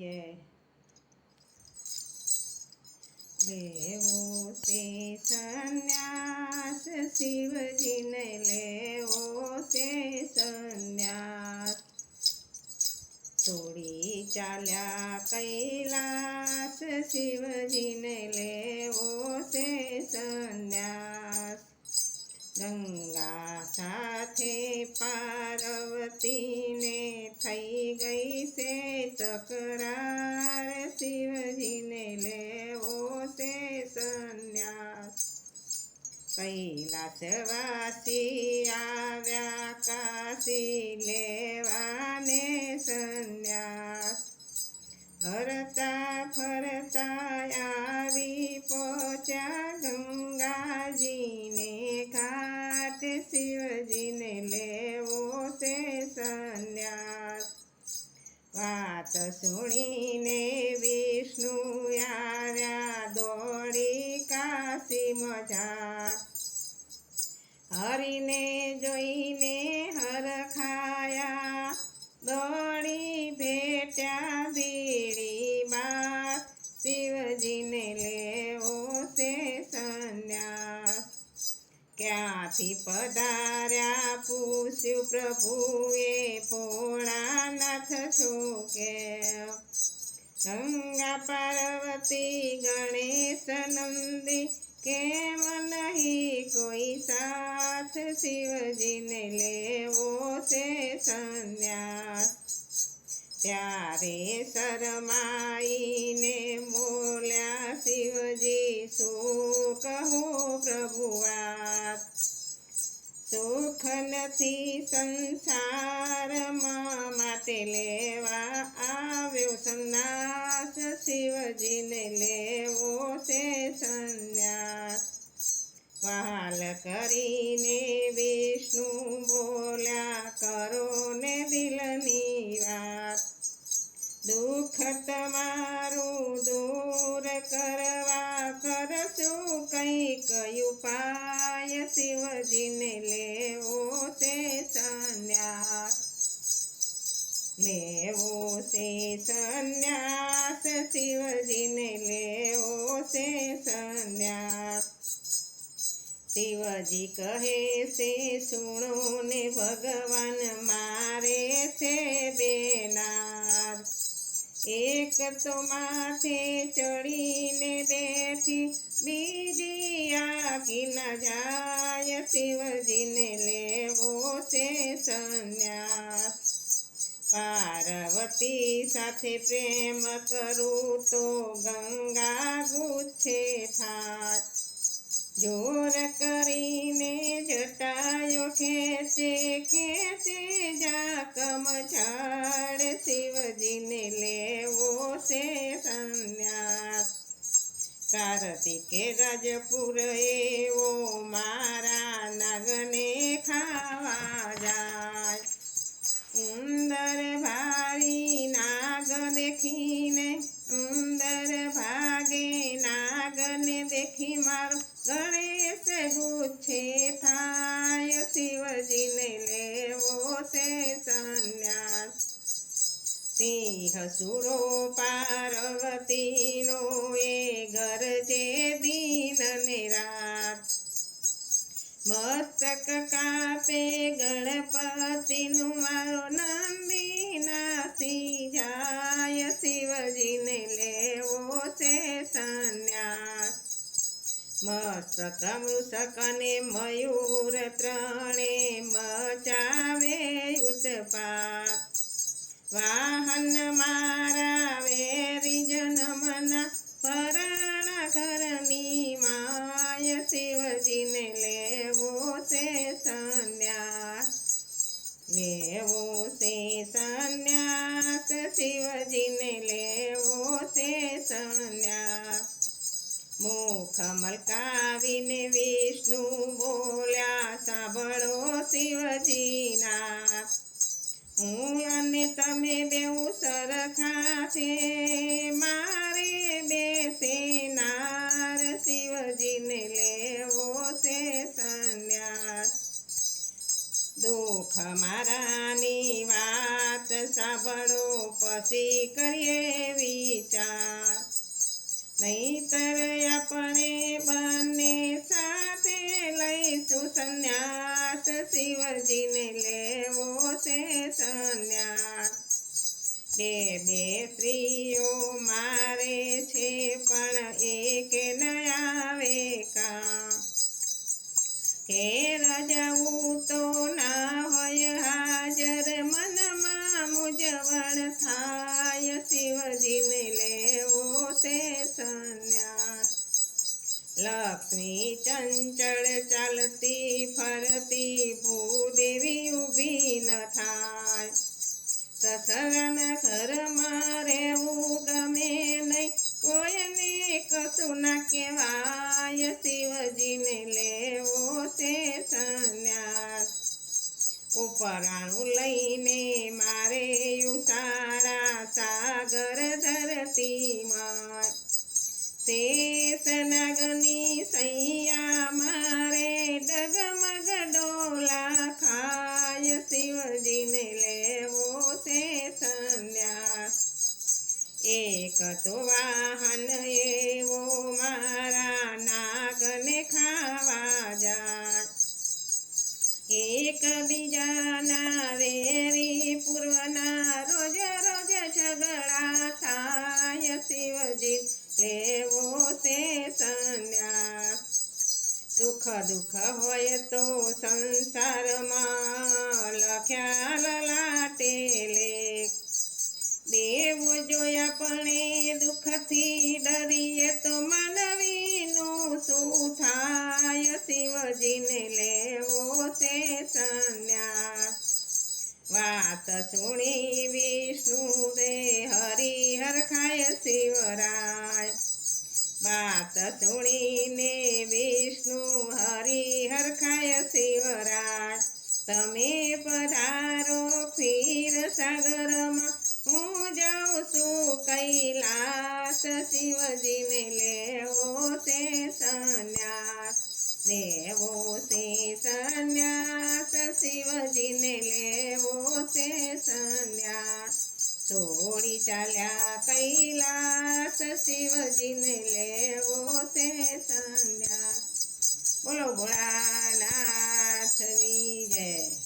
જય લેવો છે સંન્યાસ, શિવજીને લેવો છે સંન્યાસ. તોડી ચાલ્યા કૈલાસ, શિવજીને લેવો છે સંન્યાસ. ગંગા સાથે પાર્વતીને થઈ ગઈ છે તકરાર શિવજીને લેવો છે સંન્યાસ. કૈલાસવાસી આવ્યા કાશી લેવાને સંન્યાસ. હરતા વાત સુણીને વિષ્ણુ આવ્યા દોડી કાશી મજા હરીને જોઈને પૂછ્યું પ્રભુએ ભોળાનાથ છો ગંગા પાર્વતી, ગણેશ નંદી, કેમ નહીં કોઈ સાથ શિવજીને લેવો છે સંન્યાસ? ત્યારે શરમાઈને બોલ્યા, શિવજી, શું કહો પ્રભુઆત સુખ નથી સંસારમાં માટે લેવા આવ્યો સંન્યાસ શિવજીને લેવો છે સંન્યાસ. વાલ કરીને વિષ્ણુ બોલ્યા, કરો ને દિલની વાત. દુઃખ તમારું દૂર કરવા કરશું. કંઈક ઉપાય શિવજીને લેવો છે સંન્યાસ શિવજીને લેવો છે સંન્યાસ શિવજી કહે છે સુણો ને ભગવાન મારે છે બેનાર એક તો માથે ચડીને બેઠી બીજી આખી ન જાય શિવજીને લેવો છે સંન્યાસ પાર્વતી સાથે પ્રેમ કરું તો ગંગા ગુચ્છે થાત જોર કરીને જટાયો ખેંચે ખેંચે જાકમ ઝાડ. શિવજીને લેવો છે સંન્યાસ. કાર્તિકે રાજપુર એવો મારા નગને ખાવા જાય. ઉંદર ભારી નાગ દેખીને, ઉંદર ભાગે નાગને દેખી મારો ગણેશ ગુચ્છે થાય, શિવજીને લેવો છે સંન્યાસ. સિંહ સુરો પાર્વતીનો મસ્તક કાપે ગણપતિનું મારો નંદી નાસી જાય શિવજીને લેવો છે સંન્યાસ. મસ્તક મૃષક ને મયુર ત્રણે મચાવે ઉત્પાત. વાહન મારા વેરી મુખ મલકાવીને વિષ્ણુ બોલ્યા, સાંભળો શિવજીના, હું અને તમે બેઉ સરખા છે. મારે બેસે નાર શિવજીને લેવો છે સંન્યાસ. દુઃખ મારાની વાત સાંભળો, પછી કરીએ વિચાર. નહીતર શિવજીને લેવો તે સંન્યાસ લક્ષ્મી ચંચળ ચાલતી ફરતી ભૂદેવી ઊભી ન થાય સસરાના ઘરમાં રહેવું એક તો વાહન એવો મારા નાગને ખાવા જાય એક બીજાના વેરી પૂર્વના રોજ રોજ ઝઘડા થાય શિવજી લેવો તે સંન્યાસ સુખ દુઃખ હોય તો સંસારમાં લખ્યા દુઃખથી ડરીએ તો મનવીનું શું થાય? શિવજીને લેવો છે સંન્યાસ. વાત સુણી વિષ્ણુ રે, હરિહર ખાય શિવરાય. વાત સુણીને વિષ્ણુ હરિહર ખાય શિવરાય. તમે પધારો ક્ષીર સાગરમાં છે સંન્યાસ છોડી ચાલ્યા કૈલાસ શિવજીને લેવો તે સંન્યાસ બોલો ભોળાનાથની જય.